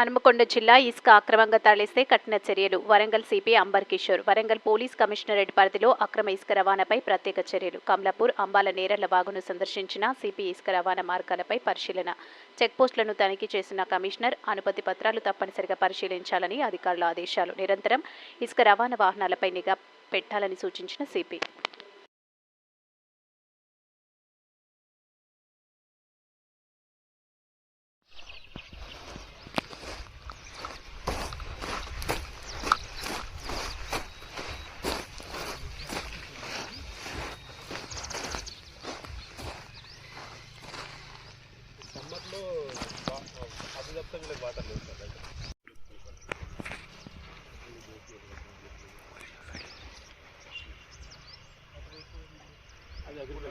హనుమకొండ జిల్లా ఇసుక అక్రమంగా తరలిస్తే కఠిన చర్యలు. Warangal CP Ambar Kishore. Warangal police commissionerate పరిధిలో అక్రమ ఇసుక రవాణాపై ప్రత్యేక చర్యలు. కమలాపూర్ అంబాల నేరల వాగును సందర్శించిన సిపి ఇసుక రవాణా మార్గాలపై పరిశీలన. చెక్పోస్టులను తనిఖీ చేసిన కమిషనర్ అనుమతి పత్రాలు తప్పనిసరిగా పరిశీలించాలని అధికారుల ఆదేశాలు. నిరంతరం ఇసుక రవాణా వాహనాలపై నిఘా పెట్టాలని సూచించిన సిపి. సమ్మర్లో అది తప్ప వీళ్ళకి సార్ అది అది కూడా